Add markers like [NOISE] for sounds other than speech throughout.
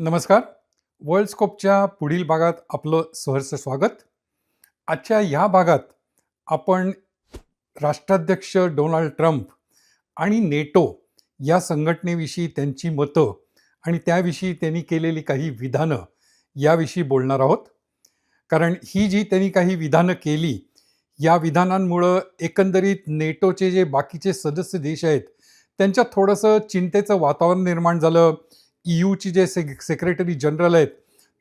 नमस्कार. वर्ल्ड स्कोपच्या पुढील भागात आपलं सहर्ष स्वागत. आजच्या ह्या भागात आपण राष्ट्राध्यक्ष डोनाल्ड ट्रम्प आणि नेटो या संघटनेविषयी त्यांची मतं आणि त्याविषयी त्यांनी केलेली काही विधानं याविषयी बोलणार आहोत. कारण ही जी त्यांनी काही विधानं केली या विधानांमुळं एकंदरीत नेटोचे जे बाकीचे सदस्य देश आहेत त्यांच्यात थोडंसं चिंतेचं वातावरण निर्माण झालं ईयूची जे से सेक्रेटरी जनरल आहेत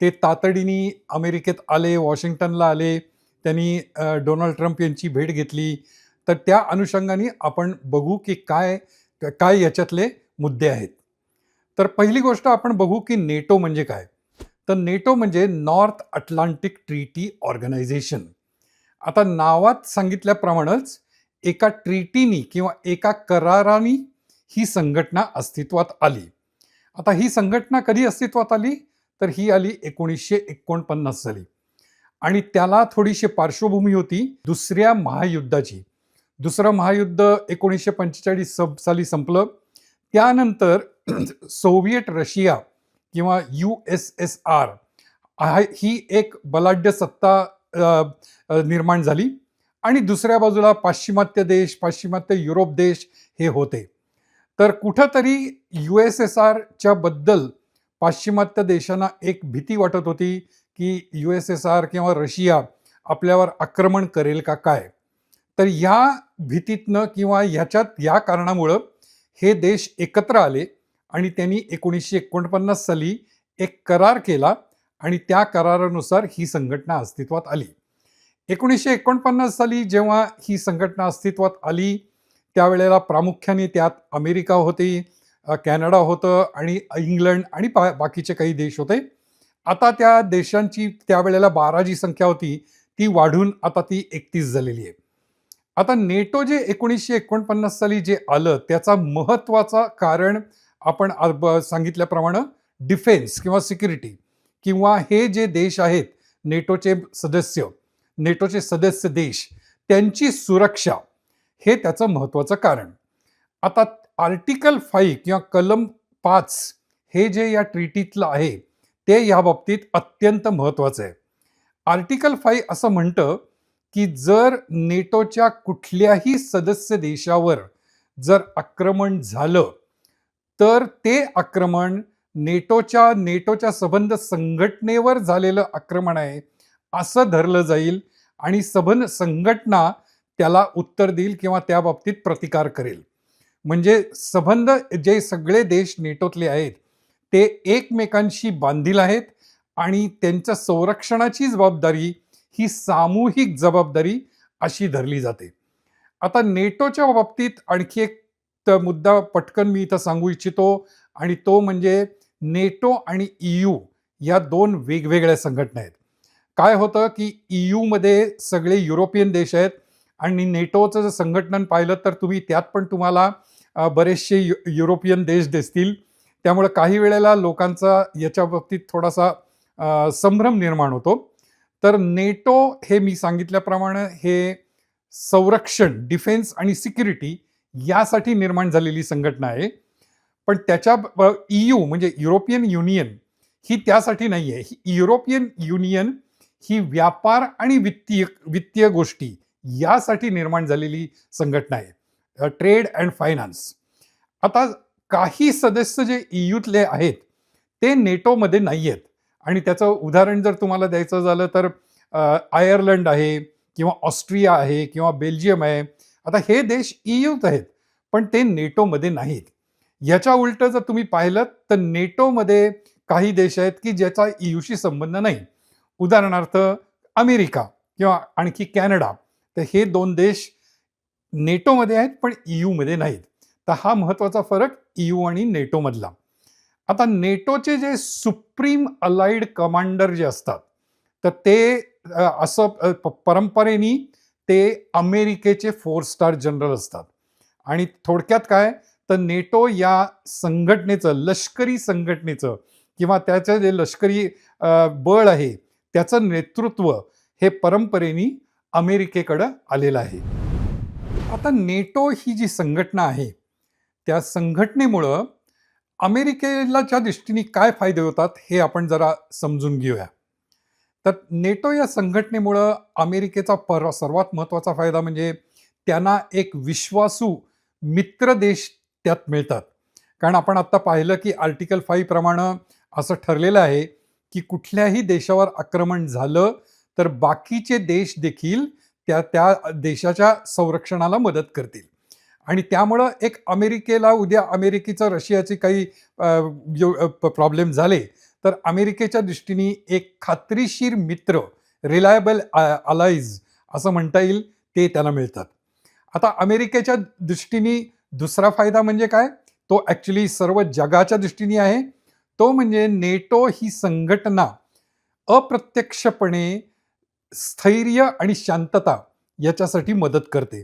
ते तातडीने अमेरिकेत आले वॉशिंग्टनला आले त्यांनी डोनाल्ड ट्रम्प यांची भेट घेतली. तर त्या अनुषंगाने आपण बघू की काय काय याच्यातले मुद्दे आहेत. तर पहिली गोष्ट आपण बघू की नेटो म्हणजे काय? तर नेटो म्हणजे नॉर्थ अटलांटिक ट्रीटी ऑर्गनायझेशन. आता नावात सांगितल्याप्रमाणेच एका ट्रीटीनी किंवा एका करारानी ही संघटना अस्तित्वात आली. आता ही संघटना कधी अस्तित्वात आली? तर ही आली एकोणीसशे एकोणपन्नास साली. आणि त्याला थोडीशी पार्श्वभूमी होती दुसऱ्या महायुद्धाची. दुसरं महायुद्ध एकोणीसशे पंचेचाळीस सब साली संपलं. त्यानंतर [CLEARS THROAT] सोव्हिएट रशिया किंवा यू एस एस आर ही एक बलाढ्य सत्ता निर्माण झाली. आणि दुसऱ्या बाजूला पाश्चिमात्य देश पाश्चिमात्य युरोप देश हे होते. तर कुठंतरी यू एस एस आरच्या बद्दल पाश्चिमात्य देशांना एक भीती वाटत होती की यू एस एस आर किंवा रशिया आपल्यावर आक्रमण करेल का काय? तर ह्या भीतीतनं किंवा ह्याच्यात या कारणामुळं हे देश एकत्र आले आणि त्यांनी एकोणीसशे एकोणपन्नास साली एक करार केला आणि त्या करारानुसार ही संघटना अस्तित्वात आली. एकोणीसशे एकोणपन्नास साली जेव्हा ही संघटना अस्तित्वात आली त्यावेळेला प्रामुख्याने त्यात अमेरिका होती कॅनडा होतं आणि इंग्लंड आणि पा बाकीचे काही देश होते. आता त्या देशांची त्यावेळेला बारा जी संख्या होती ती वाढून आता ती एकतीस झालेली आहे. आता नेटो जे एकोणीसशे एकोणपन्नास साली जे आलं त्याचा महत्त्वाचा कारण आपण सांगितल्याप्रमाणे डिफेन्स किंवा सिक्युरिटी किंवा हे जे देश आहेत नेटोचे सदस्य नेटोचे सदस्य देश त्यांची सुरक्षा हे त्याचं महत्त्वाचं कारण. आता आर्टिकल फाईव्ह किंवा कलम पाच हे जे या ट्रीटीतलं आहे ते या बाबतीत अत्यंत महत्त्वाचं आहे. आर्टिकल फाईव्ह असं म्हणतं की जर नेटोच्या कुठल्याही सदस्य देशावर जर आक्रमण झालं तर ते आक्रमण नेटोच्या नेटोच्या सबंध संघटनेवर झालेलं आक्रमण आहे असं धरलं जाईल आणि सबंध संघटना त्याला उत्तर देईल किंवा त्या बाबतीत प्रतिकार करेल. म्हणजे संबंध जे सगळे देश नेटोतले आहेत ते एकमेकांशी बांधील आहेत आणि त्यांच्या संरक्षणाची जबाबदारी ही सामूहिक जबाबदारी अशी धरली जाते. आता नेटोच्या बाबतीत आणखी एक मुद्दा पटकन मी इथं सांगू इच्छितो आणि तो म्हणजे नेटो आणि ईयू या दोन वेगवेगळ्या संघटना आहेत. काय होतं की ईयूमध्ये सगळे युरोपियन देश आहेत आणि नेटोचं जर संघटन पाहिलं तर तुम्ही त्यात पण तुम्हाला बरेचसे यु युरोपियन देश दिसतील. त्यामुळे काही वेळेला लोकांचा याच्या बाबतीत थोडासा संभ्रम निर्माण होतो. तर नेटो हे मी सांगितल्याप्रमाणे हे संरक्षण डिफेन्स आणि सिक्युरिटी यासाठी निर्माण झालेली संघटना आहे. पण त्याच्या ईयू म्हणजे युरोपियन युनियन ही त्यासाठी नाही आहे ही युरोपियन युनियन ही व्यापार आणि वित्तीय वित्तीय गोष्टी यासाठी निर्माण झालेली संघटना आहे. Trade and finance. आता काही सदस्य जे ईयूतले आहेत ते नेटोमध्ये नाही आहेत आणि त्याचं उदाहरण जर तुम्हाला द्यायचं झालं तर आयर्लंड आहे किंवा ऑस्ट्रिया आहे किंवा बेल्जियम आहे. आता हे देश ईयूत आहेत पण ते नेटोमध्ये नाहीत. याच्या उलट जर तुम्ही पाहिलं तर नेटोमध्ये काही देश आहेत की ज्याचा ईयूशी संबंध नाही. उदाहरणार्थ अमेरिका किंवा आणखी कॅनडा. तर हे दोन देश नेटोमध्ये आहेत पण ईयूमध्ये नाहीत. तर हा महत्त्वाचा फरक ईयू आणि नेटोमधला. आता नेटोचे जे सुप्रीम अलाइड कमांडर जे असतात तर ते असं परंपरेने ते अमेरिकेचे फोर स्टार जनरल असतात. आणि थोडक्यात काय तर नेटो या संघटनेचं लष्करी संघटनेचं किंवा त्याचं जे लष्करी बळ आहे त्याचं नेतृत्व हे परंपरेने अमेरिकेकडं आलेलं आहे. आता नेटो ही जी संघटना आहे त्या संघटनेमुळं अमेरिकेलाच्या दृष्टीने काय फायदे होतात हे आपण जरा समजून घेऊया. तर नेटो या संघटनेमुळं अमेरिकेचा पर सर्वात महत्त्वाचा फायदा म्हणजे त्यांना एक विश्वासू मित्र देश त्यात मिळतात. कारण आपण आत्ता पाहिलं की आर्टिकल फाईव्ह प्रमाणे असं ठरलेलं आहे की कुठल्याही देशावर आक्रमण झालं तर बाकीचे देश देखील त्या त्या देशाच्या संरक्षणाला मदत करतील. आणि त्यामुळं एक अमेरिकेला उद्या अमेरिकेचं रशियाचे काही प्रॉब्लेम झाले तर अमेरिकेच्या दृष्टीने एक खात्रीशीर मित्र रिलायबल अलाइज असं म्हणता येईल ते त्याला मिळतात. आता अमेरिकेच्या दृष्टीने दुसरा फायदा म्हणजे काय? तो ॲक्च्युली सर्व जगाच्या दृष्टीने आहे. तो म्हणजे नेटो ही संघटना अप्रत्यक्षपणे स्थैर्य आणि शांतता याच्यासाठी मदत करते.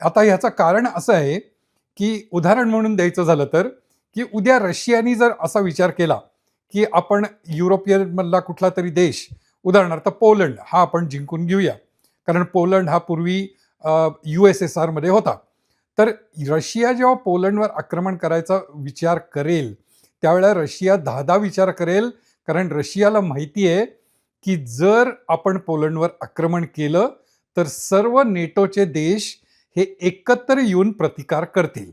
आता ह्याचं कारण असं आहे की उदाहरण म्हणून द्यायचं झालं तर की उद्या रशियानी जर असा विचार केला की आपण युरोपियनमधला कुठला तरी देश उदाहरणार्थ पोलंड हा आपण जिंकून घेऊया. कारण पोलंड हा पूर्वी यू एस एस आरमध्ये होता. तर रशिया जेव्हा पोलंडवर आक्रमण करायचा विचार करेल त्यावेळेला रशिया दहा विचार करेल कारण रशियाला माहिती आहे की जर आपण पोलंडवर आक्रमण केलं तर सर्व नेटोचे देश हे एकत्र येऊन प्रतिकार करतील.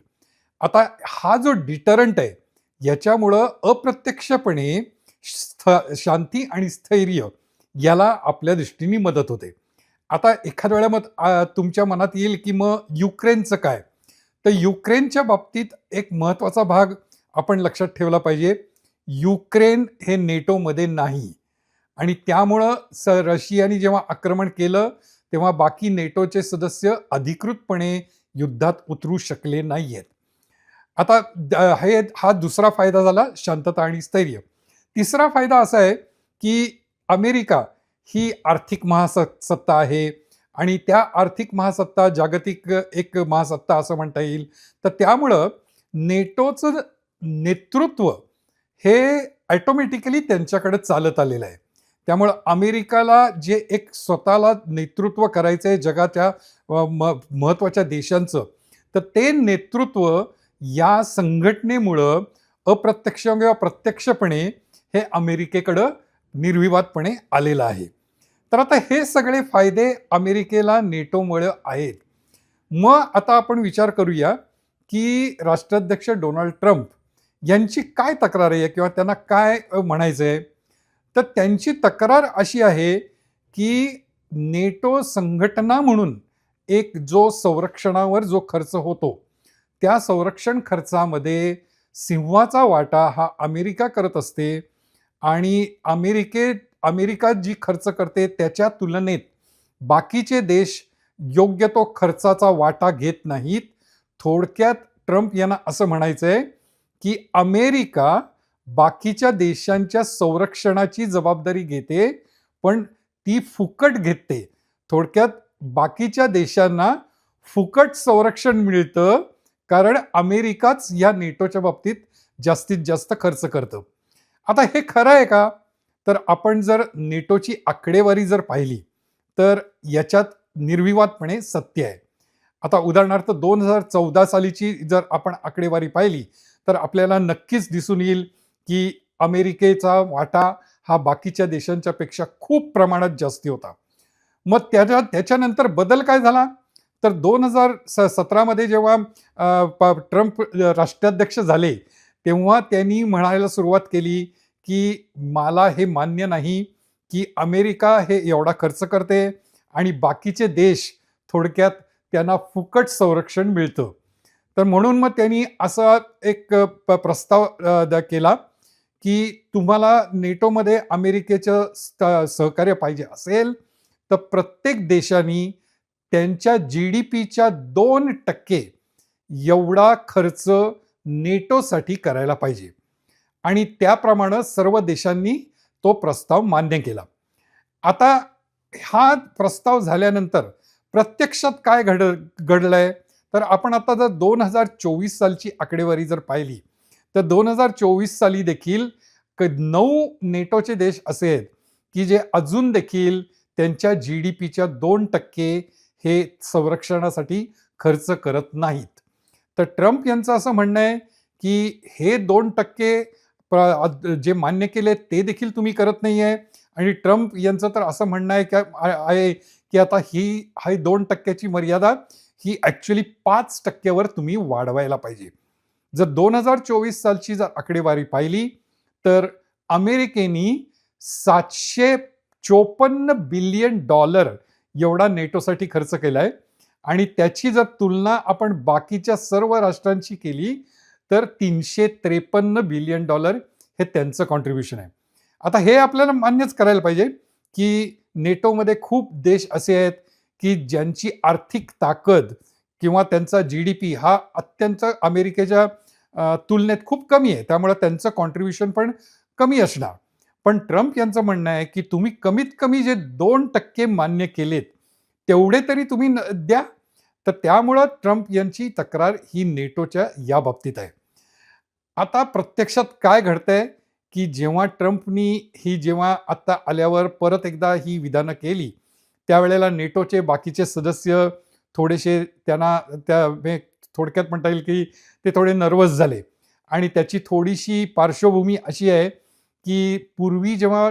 आता हा जो डिटरंट आहे याच्यामुळं अप्रत्यक्षपणे स्थ शांती आणि स्थैर्य याला आपल्या दृष्टीने मदत होते. आता एखाद्या वेळा मग तुमच्या मनात येईल की मग युक्रेनचं काय? तर युक्रेनच्या बाबतीत एक महत्त्वाचा भाग आपण लक्षात ठेवला पाहिजे. युक्रेन हे नेटोमध्ये नाही. आणि त्यामुळं स रशियाने जेव्हा आक्रमण केलं तेव्हा बाकी नेटोचे सदस्य अधिकृतपणे युद्धात उतरू शकले नाही आहेत आता हे हा दुसरा फायदा झाला शांतता आणि स्थैर्य. तिसरा फायदा असा आहे की अमेरिका ही आर्थिक महासत्ता आहे आणि त्या आर्थिक महासत्ता जागतिक एक महासत्ता असं म्हणता येईल. तर त्यामुळं नेटोचं नेतृत्व हे ॲटोमॅटिकली त्यांच्याकडे चालत आलेलं आहे. त्यामुळं अमेरिकाला जे एक स्वतःला नेतृत्व करायचं आहे जगाच्या म महत्त्वाच्या देशांचं तर ते नेतृत्व या संघटनेमुळं अप्रत्यक्ष किंवा प्रत्यक्षपणे हे अमेरिकेकडं निर्विवादपणे आलेलं आहे. तर आता हे सगळे फायदे अमेरिकेला नेटोमुळे आहेत. मग आता आपण विचार करूया की राष्ट्राध्यक्ष डोनाल्ड ट्रम्प यांची काय तक्रार आहे किंवा त्यांना काय म्हणायचं आहे तर त्यांची तक्रार अशी आहे की नेटो संघटना म्हणून एक जो संरक्षणावर जो खर्च होतो त्या संरक्षण खर्चामध्ये सिंहाचा वाटा हा अमेरिका करत असते आणि अमेरिकेत अमेरिका जी खर्च करते त्याच्या तुलनेत बाकीचे देश योग्य तो खर्चाचा वाटा घेत नाहीत. थोडक्यात ट्रम्प यांना असं म्हणायचं आहे की अमेरिका बाकीच्या देशांच्या संरक्षणाची जबाबदारी घेते पण ती फुकट घेते. थोडक्यात बाकीच्या देशांना फुकट संरक्षण मिळतं कारण अमेरिकाच या नेटोच्या बाबतीत जास्तीत जास्त खर्च करतं. आता हे खरं आहे का? तर आपण जर नेटोची आकडेवारी जर पाहिली तर याच्यात निर्विवादपणे सत्य आहे. आता उदाहरणार्थ दोन हजार चौदा सालीची जर आपण आकडेवारी पाहिली तर आपल्याला नक्कीच दिसून येईल की अमेरिकेचा वाटा हा बाकीच्या देशांच्या पेक्षा खूप प्रमाणात जास्ती होता. मग त्याच्या त्याच्यानंतर बदल काय झाला? तर दोन हजार स सतरामध्ये जेव्हा ट्रम्प राष्ट्राध्यक्ष झाले तेव्हा त्यांनी म्हणायला सुरुवात केली की मला हे मान्य नाही की अमेरिका हे एवढा खर्च करते आणि बाकीचे देश थोडक्यात त्यांना फुकट संरक्षण मिळतं. तर म्हणून मग त्यांनी असा एक प्रस्ताव केला की तुम्हाला नेटोमध्ये अमेरिकेचं सहकार्य पाहिजे असेल तर प्रत्येक देशांनी त्यांच्या जी डी पीच्या दोन टक्के एवढा खर्च नेटोसाठी करायला पाहिजे. आणि त्याप्रमाणे सर्व देशांनी तो प्रस्ताव मान्य केला. आता हा प्रस्ताव झाल्यानंतर प्रत्यक्षात काय घड घडलंय? तर आपण आता जर दोन हजार चोवीस सालची आकडेवारी जर पाहिली तर दोन हजार चोवीस साली देखील नऊ नेटोचे देश असे आहेत की जे अजून देखील त्यांच्या जी डी पीच्या दोन टक्के हे संरक्षणासाठी खर्च करत नाहीत. तर ट्रम्प यांचं असं म्हणणं आहे की हे दोन टक्के जे मान्य केले ते देखील तुम्ही करत नाही आहे आणि ट्रम्प यांचं तर असं म्हणणं आहे की आहे की आता ही हा दोन टक्क्याची मर्यादा ही ॲक्च्युली पाच टक्क्यावर तुम्ही वाढवायला पाहिजे. जर दोन हजार चोवीस सालची जर आकडेवारी पाहिली तर अमेरिकेनी सातशे चोपन्न बिलियन डॉलर एवढा नेटोसाठी खर्च केला आहे आणि त्याची जर तुलना आपण बाकीच्या सर्व राष्ट्रांची केली तर तीनशे त्रेपन्न बिलियन डॉलर हे त्यांचं कॉन्ट्रीब्युशन आहे. आता हे आपल्याला मान्यच करायला पाहिजे की नेटोमध्ये खूप देश असे आहेत की ज्यांची आर्थिक ताकद किंवा त्यांचा जी डी पी हा अत्यंत अमेरिकेच्या तुलनेत खूप कमी आहे. त्यामुळे त्यांचं कॉन्ट्रीब्युशन पण कमी असणार. पण ट्रम्प यांचं म्हणणं आहे की तुम्ही कमीत कमी जे दोन टक्के मान्य केलेत तेवढे तरी तुम्ही न- द्या. तर त्यामुळं ट्रम्प यांची तक्रार ही नेटोच्या या बाबतीत आहे. आता प्रत्यक्षात काय घडतंय की जेव्हा ट्रम्पनी ही जेव्हा आत्ता आल्यावर परत एकदा ही विधानं केली त्यावेळेला नेटोचे बाकीचे सदस्य थोडेसे त्यांना त्या थोडक्यात म्हणता येईल की ते थोडे नर्वस झाले. आणि त्याची थोडीशी पार्श्वभूमी अशी आहे की पूर्वी जेव्हा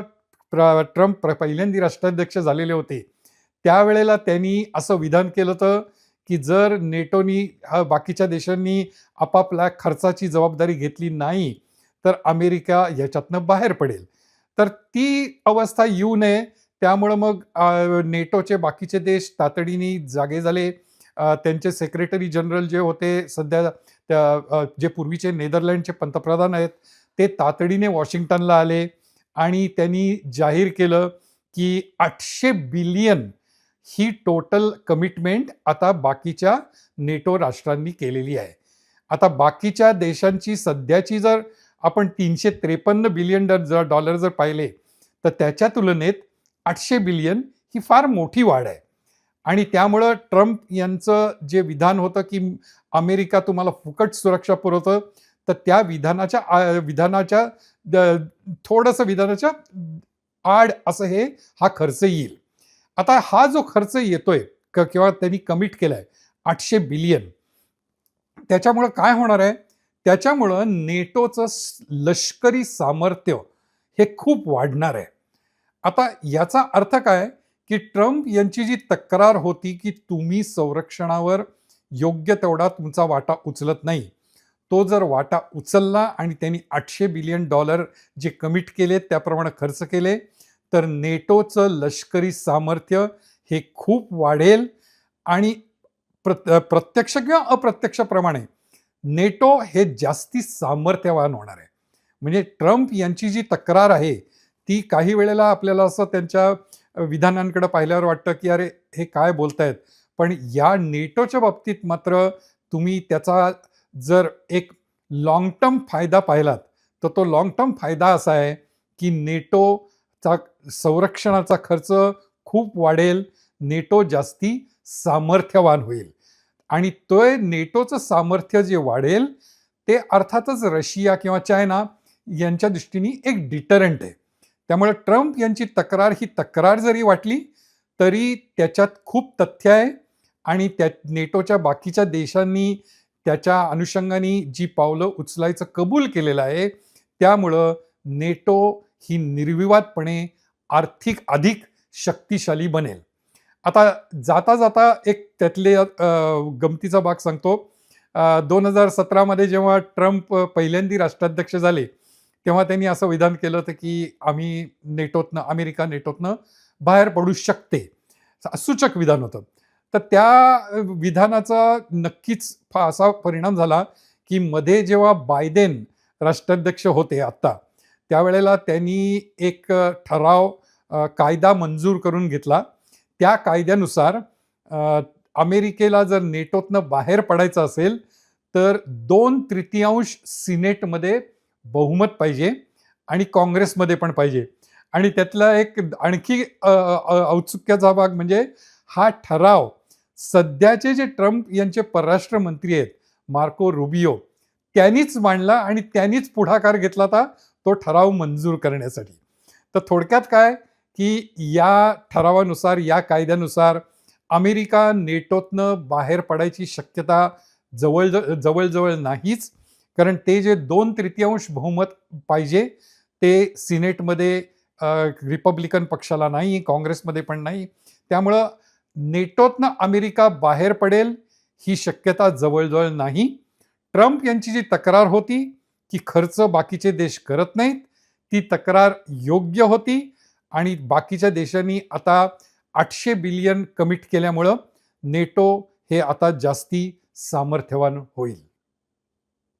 प्र ट्रम्प प्र- पहिल्यांदा राष्ट्राध्यक्ष झालेले होते त्यावेळेला त्यांनी असं विधान केलं होतं की जर नेटोनी बाकीच्या देशांनी आपापल्या खर्चाची जबाबदारी घेतली नाही तर अमेरिका याच्यातनं बाहेर पडेल. तर ती अवस्था येऊ नये त्यामुळं मग नेटोचे बाकीचे देश तातडीने जागे झाले. त्यांचे सेक्रेटरी जनरल जे होते सध्या त्या जे पूर्वीचे नेदरलँडचे पंतप्रधान आहेत ते तातडीने वॉशिंग्टनला आले आणि त्यांनी जाहीर केलं की आठशे बिलियन ही टोटल कमिटमेंट आता बाकीच्या नेटो राष्ट्रांनी केलेली आहे. आता बाकीच्या देशांची सध्याची जर आपण तीनशे त्रेपन्न बिलियन जर डॉलर जर पाहिले तर त्याच्या तुलनेत आठशे बिलियन ही फार मोठी वाढ आहे. आणि त्यामुळं ट्रम्प यांचं जे विधान होतं की अमेरिका तुम्हाला फुकट सुरक्षा पुरवतं तर त्या विधानाच्या विधानाच्या थोडंसं विधानाच्या आड असं हे हा खर्च येईल. आता हा जो खर्च येतोय क- किंवा त्यांनी कमिट केलाय आठशे बिलियन त्याच्यामुळं काय होणार आहे? त्याच्यामुळं नेटोचं लष्करी सामर्थ्य हे खूप वाढणार आहे. आता याचा अर्थ काय? की ट्रम्प यांची जी तक्रार होती की तुम्ही संरक्षणावर योग्य तेवढा तुमचा वाटा उचलत नाही तो जर वाटा उचलला आणि त्यांनी आठशे बिलियन डॉलर जे कमिट केले त्याप्रमाणे खर्च केले तर नेटोचं लष्करी सामर्थ्य हे खूप वाढेल आणि प्र प्रत्यक्ष किंवा अप्रत्यक्षप्रमाणे नेटो हे जास्ती सामर्थ्यवान होणार आहे. म्हणजे ट्रम्प यांची जी तक्रार आहे ती काही वेळेला आपल्याला असं त्यांच्या विधानांकडे पाहिल्यावर वाटतं की अरे हे काय बोलतायत? पण या नेटोच्या बाबतीत मात्र तुम्ही त्याचा जर एक लॉंग टर्म फायदा पाहिलात तर तो लॉंग टर्म फायदा असा आहे की नेटोचा संरक्षणाचा खर्च खूप वाढेल नेटो जास्ती सामर्थ्यवान होईल. आणि तो नेटोचं सामर्थ्य जे वाढेल ते अर्थातच रशिया किंवा चायना यांच्या दृष्टीने एक डिटरंट आहे. त्यामुळे ट्रम्प यांची तक्रार ही तक्रार जरी वाटली तरी त्याच्यात खूप तथ्य आहे. आणि त्या नेटोच्या बाकीच्या देशांनी त्याच्या अनुषंगाने जी पावलं उचलायचं कबूल केलेलं आहे त्यामुळं नेटो ही निर्विवादपणे आर्थिक अधिक शक्तिशाली बनेल. आता जाता जाता एक त्यातले गमतीचा भाग सांगतो. दोन हजार सतरामध्ये जेव्हा ट्रम्प पहिल्यांदी राष्ट्राध्यक्ष झाले तेव्हा त्यांनी असं विधान केलं होतं की आम्ही नेटोतनं अमेरिका नेटोतनं बाहेर पडू शकते. सूचक विधान होतं. तर त्या विधानाचा नक्कीच असा परिणाम झाला की मध्ये जेव्हा बायडेन राष्ट्राध्यक्ष होते आत्ता त्यावेळेला त्यांनी एक ठराव कायदा मंजूर करून घेतला. त्या कायद्यानुसार अमेरिकेला जर नेटोतनं बाहेर पडायचं असेल तर दोन तृतीयांश सिनेटमध्ये बहुमत पाहिजे आणि काँग्रेसमध्ये पण पाहिजे. आणि त्यातला एक आणखी औत्सुक्याचा भाग म्हणजे हा ठराव. सध्याचे जे ट्रम्प यांचे परराष्ट्र मंत्री आहेत मार्को रुबियो त्यांनीच मांडला आणि त्यांनीच पुढाकार घेतला होता तो ठराव मंजूर करण्यासाठी. तर थोडक्यात काय? की या ठरावानुसार या कायद्यानुसार अमेरिका नेटोतनं बाहेर पडायची शक्यता जवळ जवळजवळ नाहीच. कारण ते जे दोन तृतीयांश बहुमत पाहिजे ते सिनेटमध्ये रिपब्लिकन पक्षाला नाही काँग्रेसमध्ये पण नाही. त्यामुळं नेटोतनं अमेरिका बाहेर पडेल ही शक्यता जवळजवळ नाही. ट्रम्प यांची जी तक्रार होती की खर्च बाकीचे देश करत नाहीत. ती तक्रार योग्य होती आणि बाकीच्या देशांनी आता आठशे बिलियन कमिट केल्यामुळं नेटो हे आता जास्ती सामर्थ्यवान होईल.